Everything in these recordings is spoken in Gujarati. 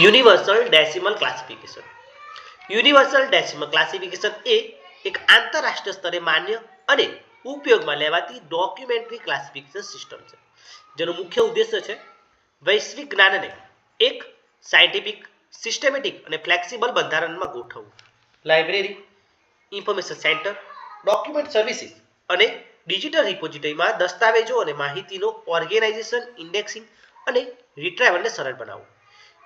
Universal decimal classification universal decimal classification એ એક આંતરરાષ્ટ્રીય સ્તરે માન્ય અને ઉપયોગમાં લેવાતી ડોક્યુમેન્ટરી ક્લાસિફિકેશન સિસ્ટમ છે. જેનો મુખ્ય ઉદ્દેશ્ય છે વૈશ્વિક જ્ઞાનને એક સાયન્ટિફિક સિસ્ટેમેટિક અને ફ્લેક્સિબલ બંધારણમાં ગોઠવવું. Library information centre document services અને ડિજિટલ રિપોઝિટરીમાં દસ્તાવેજો અને માહિતીનો ઓર્ગેનાઇઝેશન ઇન્ડેક્સિંગ અને રિટ્રાઇવલને સરળ બનાવવું.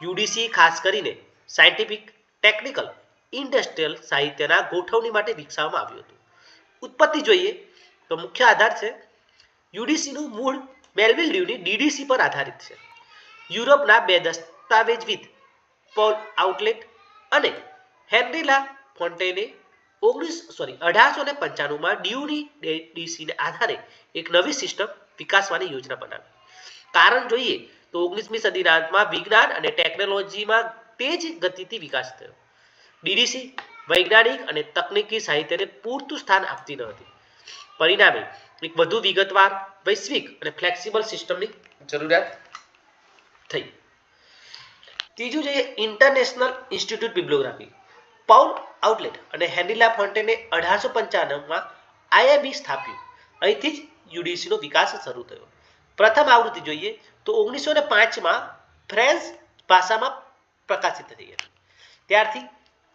યુડીસી ખાસ કરીને સાયન્ટિફિક, ટેકનિકલ, ઇન્ડસ્ટ્રીયલ સાહિત્યના ગોઠવણી માટે વિકસાવવામાં આવ્યું હતું. ઉત્પત્તિ જોઈએ તો મુખ્ય આધાર છે, યુડીસીનું મૂળ મેલવિલ ડ્યુની ડીડીસી પર આધારિત છે. યુરોપના બે દસ્તાવેજવિદ પોલ આઉટલેટ અને હેનરીલા ફોન્ટેને ઓગણીસ, સોરી, અઢારસો ને પંચાણુંમાં ડ્યુની ડીસીને આધારે એક નવી સિસ્ટમ વિકાસવાની યોજના બનાવી. કારણ જોઈએ તો ઓગણીસમી સદીના વિજ્ઞાન અને ટેકનોલોજીમાં તેજ ગતિથી વિકાસ થયો. ડીડીસી વૈજ્ઞાનિક અને તકનીકી સાહિત્યને પૂરતું સ્થાન આપતી ન હતી. પરિણામે એક વધુ વિગતવાર, વૈશ્વિક અને ફ્લેક્સિબલ સિસ્ટમની જરૂરિયાત થઈ. ત્રીજું છે international institute bibliography Paul Otlet અને હેનરીલા ફોન્ટેને અઢારસો પંચાણુંમાં આઈઆઈબી સ્થાપ્યું. અહીંથી જ યુડીસીનો વિકાસ શરૂ થયો. પ્રથમ આવૃત્તિ જોઈએ તો ઓગણીસો ને પાંચમાં ફ્રેન્ચ ભાષામાં પ્રકાશિત થઈ હતી. ત્યારથી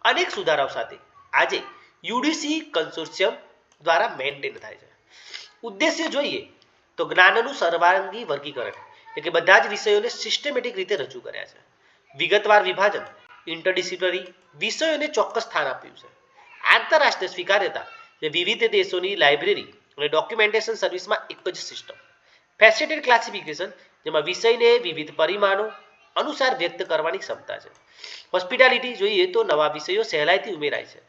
અનેક સુધારાઓ સાથે આજે યુડીસી કન્સોર્શિયમ દ્વારા મેન્ટેન થાય છે. ઉદ્દેશ્ય જોઈએ તો જ્ઞાનનું સર્વાંગી વર્ગીકરણ, એટલે કે બધા જ વિષયોને સિસ્ટમેટિક રીતે રજૂ કર્યા છે. વિગતવાર વિભાજન ઇન્ટરડિસિપ્લિનરી વિષયોને ચોક્કસ સ્થાન આપ્યું છે. આંતરરાષ્ટ્રીય સ્વીકાર્યતા વિવિધ દેશોની લાઇબ્રેરી અને ડોક્યુમેન્ટેશન સર્વિસમાં એક જ સિસ્ટમ ફેસિલિટેડ ક્લાસિફિકેશન જેમાં વિષયને વિવિધ પરિમાણો, અનુસાર વ્યક્ત કરવાની ક્ષમતા છે. હોસ્પિટાલિટી જોઈએ તો નવા વિષયો સહેલાઈથી ઉમેરાય છે.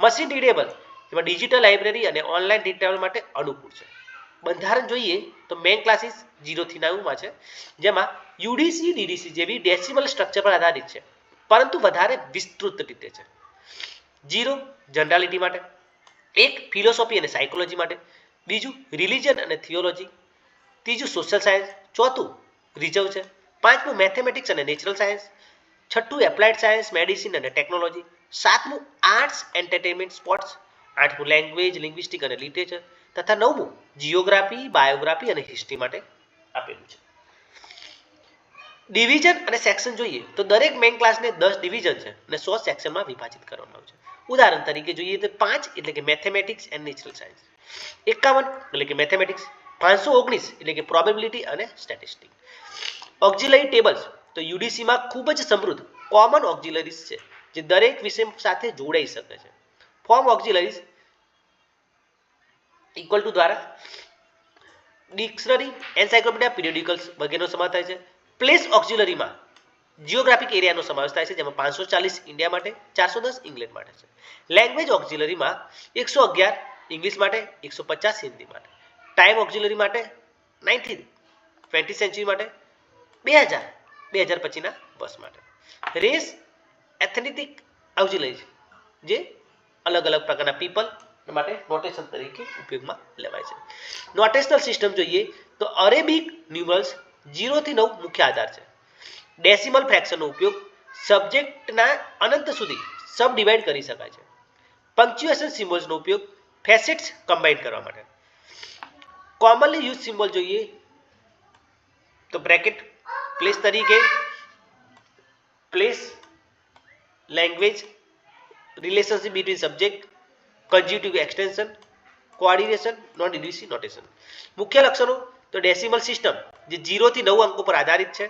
મશીન રીડેબલ જેમાં ડિજિટલ લાઇબ્રેરી અને ઓનલાઈન ડિટેલ માટે અનુકૂળ છે. બંધારણ જોઈએ તો મેઇન ક્લાસીસ જીરોથી નવમાં છે, જેમાં યુડીસી ડીડીસી જેવી ડેસિમલ સ્ટ્રક્ચર પર આધારિત છે, પરંતુ વધારે વિસ્તૃત રીતે છે. જીરો જનરાલિટી માટે. એક ફિલોસોફી અને સાયકોલોજી માટે. બીજું રિલિજન અને થિયોલોજી ત્રીજું સોશિયલ સાયન્સ ચોથું રિઝર્વ છે. પાંચમું મેથેમેટિક્સ અને નેચરલ સાયન્સ છઠ્ઠું એપ્લાઇડ સાયન્સ મેડિસિન અને ટેકનોલોજી સાતમું આર્ટ્સ એન્ટરટેનમેન્ટ સ્પોર્ટ્સ આઠમું લેંગ્વેજ લિંગ્વિસ્ટિક અને લિટરેચર તથા નવમું જીઓગ્રાફી બાયોગ્રાફી અને હિસ્ટ્રી માટે આપેલું છે. ડિવિઝન અને સેક્શન જોઈએ તો દરેક મેઇન ક્લાસને દસ ડિવિઝન છે અને સો સેક્શનમાં વિભાજિત કરવામાં આવ્યું છે. ઉદાહરણ તરીકે જોઈએ તો પાંચ એટલે કે મેથેમેટિક્સ એન્ડ નેચરલ સાયન્સ એકાવન એટલે કે મેથેમેટિક્સ પાંચસો ઓગણીસ એટલે કે પ્રોબેબિલિટી અને સ્ટેટિસ્ટિક ઓક્ઝિલરી ટેબલ્સ તો યુડીસીમાં ખૂબ જ સમૃદ્ધ કોમન ઓક્ઝિલરીઝ છે, જે દરેક વિષય સાથે જોડાઈ શકે છે. ફોર્મ ઓક્ઝિલરીઝ ઇક્વલ ટુ દ્વારા ડિક્શનરી એન્સાઇક્લોપીડિયા પીરિયોડિકલ્સ વગેરેનો સમાવેશ થાય છે. પ્લેસ ઓક્ઝિલરીમાં જિયોગ્રાફિક એરિયાનો સમાવેશ થાય છે, જેમાં પાંચસો ચાલીસ ઇન્ડિયા માટે, ચારસો દસ ઇંગ્લેન્ડ માટે છે. લેંગ્વેજ ઓક્ઝિલરીમાં એકસો અગિયાર ઇંગ્લિશ માટે, એકસો પચાસ હિન્દી માટે. ટાઈમ ઓક્ઝિલરી માટે નાઇન્ટીન ટ્વેન્ટી સેન્ચુરી માટે બે હજાર બે હજાર પછીના વર્ષ માટે. રેસ એથેનેટિક ઓક્ઝિલરી જે અલગ અલગ પ્રકારના પીપલ માટે નોટેશન તરીકે ઉપયોગમાં લેવાય છે. નોટેશનલ સિસ્ટમ જોઈએ તો અરેબિક ન્યુમરલ્સ જીરોથી નવ મુખ્ય આધાર છે. ડેસિમલ ફ્રેક્શનનો ઉપયોગ સબ્જેક્ટના અનંત સુધી સબ ડિવાઈડ કરી શકાય છે. પંક્ચ્યુએશન સિમ્બોલ્સનો ઉપયોગ ફેસેટ્સ કમ્બાઈન કરવા માટે. કોમનલી યુઝ સિમ્બોલ જોઈએ. તો બ્રેકેટ પ્લેસ તરીકે place language relationship between subject conjunctive extension coordination non deduce notation મુખ્ય લક્ષણો, તો ડેસિમલ સિસ્ટમ જે જીરોથી નવ અંકો પર આધારિત છે.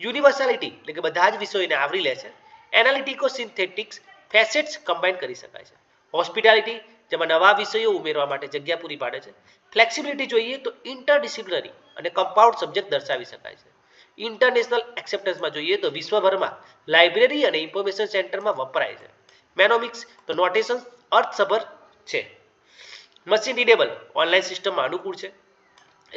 યુનિવર્સાલિટી એટલે કે બધા જ વિષયોને આવરી લે છે. એનાલિટિકો સિન્થેટિક્સ ફેસેટ્સ કમ્બાઈન કરી શકાય છે. હોસ્પિટાલિટી જેમાં નવા વિષયો ઉમેરવા માટે જગ્યા પૂરી પાડે છે. ફ્લેક્સિબિલિટી જોઈએ તો ઇન્ટરડિસિપ્લિનરી અને કમ્પાઉન્ડ સબ્જેક્ટ દર્શાવી શકાય છે. ઇન્ટરનેશનલ એક્સેપ્ટન્સમાં જોઈએ તો વિશ્વભરમાં લાઇબ્રેરી અને ઇન્ફોર્મેશન સેન્ટરમાં વપરાય છે. મેનોમિક્સ તો નોટેશન અર્થસભર છે. મશીન રીડેબલ ઓનલાઈન સિસ્ટમમાં અનુકૂળ છે.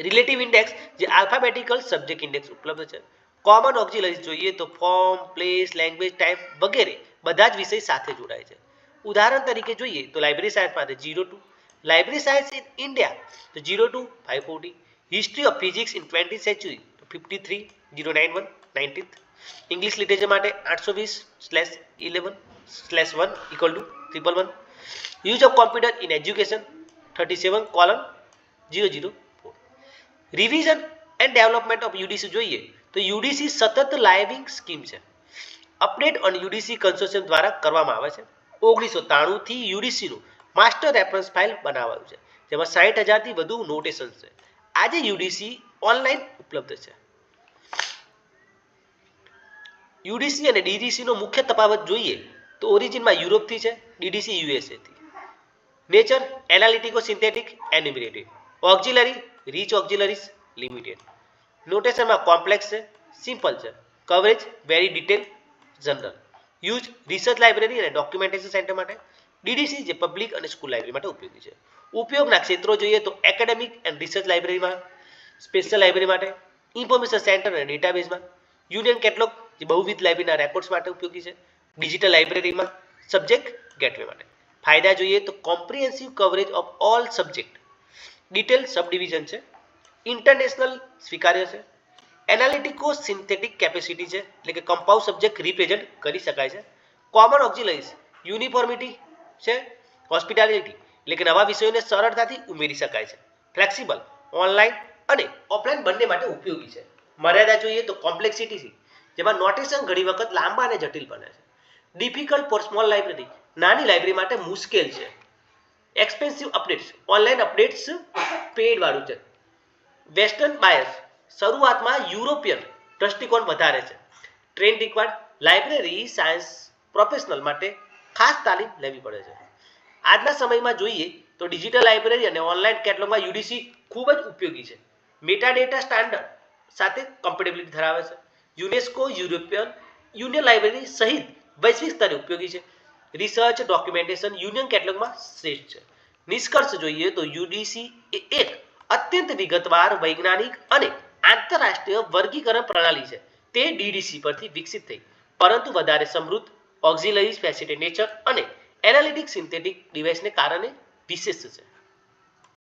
રિલેટિવ ઇન્ડેક્સ જે આલ્ફાબેટિકલ સબ્જેક્ટ ઇન્ડેક્સ ઉપલબ્ધ છે. કોમન ઓક્ઝિલરીઝ જોઈએ તો ફોર્મ પ્લેસ લેંગ્વેજ ટાઈપ વગેરે બધા જ વિષય સાથે જોડાય છે. ઉદાહરણ તરીકે જોઈએ તો લાઇબ્રેરી સાયન્સ માટે zero two library science in India તો zero two five forty history of physics in twenty century તો fifty three zero nine one nineteenth English literature માટે આઠસો વીસ slash eleven slash one equal to triple one use of computer in education thirty seven colon zero zero four revision and development of UDC જોઈએ તો યુડીસી સતત લાઇવિંગ સ્કીમ છે. અપડેટ ઓન યુડીસી કન્સોર્શિયમ દ્વારા કરવામાં આવે છે. ઓગણીસો ત્રાણુંથી યુડીસીનું માસ્ટર રેફરન્સ ફાઇલ બનાવાયું છે, જેમાં સાઠ હજારથી વધુ નોટેશન છે. આજે યુડીસી ઓનલાઈન ઉપલબ્ધ છે. યુડીસી અને ડીડીસીનો મુખ્ય તફાવત જોઈએ તો ઓરિજિનમાં યુરોપથી છે, DDC યુએસએથી. Nature analytico synthetic enumerative auxiliary rich auxiliaries limited નોટેશનમાં complex છે સિમ્પલ છે. Coverage very detail general use research library અને ડોક્યુમેન્ટેશન સેન્ટર માટે ડીડીસી જે પબ્લિક અને સ્કૂલ લાઇબ્રેરી માટે ઉપયોગી છે. ઉપયોગના ક્ષેત્રો જોઈએ તો એકેડેમિક એન્ડ રિસર્ચ લાઇબ્રેરીમાં સ્પેશિયલ લાઇબ્રેરી માટે ઇન્ફોર્મેશન સેન્ટર અને ડેટાબેઝમાં યુનિયન કેટલોગ જે બહુવિધ લાઇબ્રેરીના રેકોર્ડ્સ માટે ઉપયોગી છે ડિજિટલ લાઇબ્રેરીમાં સબ્જેક્ટ ગેટવે માટે. ફાયદા જોઈએ તો comprehensive coverage of all subject detail sub division છે. ઇન્ટરનેશનલ સ્વીકાર્ય છે. એનાલિટિકો સિન્થેટિક કેપેસિટી છે, એટલે કે કમ્પાઉન્ડ સબ્જેક્ટ રિપ્રેઝન્ટ કરી શકાય છે. કોમન ઓક્ઝિલરીઝ, યુનિફોર્મિટી છે, હોસ્પિટાલિટી, એટલે કે નવા વિષયોને સરળતાથી ઉમેરી શકાય છે. ફ્લેક્સિબલ, ઓનલાઈન અને ઓફલાઈન બંને માટે ઉપયોગી છે. મર્યાદા જોઈએ તો કોમ્પ્લેક્સિટી છે, જેમાં નોટેશન ઘણી વખત લાંબા અને જટિલ બને છે. ડિફિકલ્ટ ફોર સ્મોલ લાઇબ્રેરી, નાની લાઇબ્રેરી માટે મુશ્કેલ છે. Expensive updates, online updates paid વાળું છે. વેસ્ટર્ન બાયસ શરૂઆતમાં યુરોપિયન દ્રષ્ટિકોણ વધારે છે. Train required library science professional માટે ખાસ તાલીમ લેવી પડે છે. આજના સમયમાં જોઈએ તો ડિજિટલ લાઇબ્રેરી અને ઓનલાઈન કેટલોગમાં યુડીસી ખૂબ જ ઉપયોગી છે. મેટાડેટા સ્ટાન્ડર્ડ સાથે કમ્પેટેબિલિટી ધરાવે છે. યુનેસ્કો યુરોપિયન યુનિયન લાઇબ્રેરી સહિત વૈશ્વિક સ્તરે ઉપયોગી છે. રિસર્ચ ડોક્યુમેન્ટેશન યુનિયન કેટલોગમાં શ્રેષ્ઠ છે. નિષ્કર્ષ જોઈએ તો યુડીસી એ એક અત્યંત વિગતવાર, વૈજ્ઞાનિક અને આંતરરાષ્ટ્રીય વર્ગીકરણ પ્રણાલી છે. તે ડીડીસી પરથી વિકસિત થઈ. પરંતુ વધારે સમૃદ્ધ, ઓક્ઝિલરી સ્પેસિટી નેચર અને એનાલિટિક સિન્થેટિક ડિવાઇસને કારણે વિશિષ્ટ છે.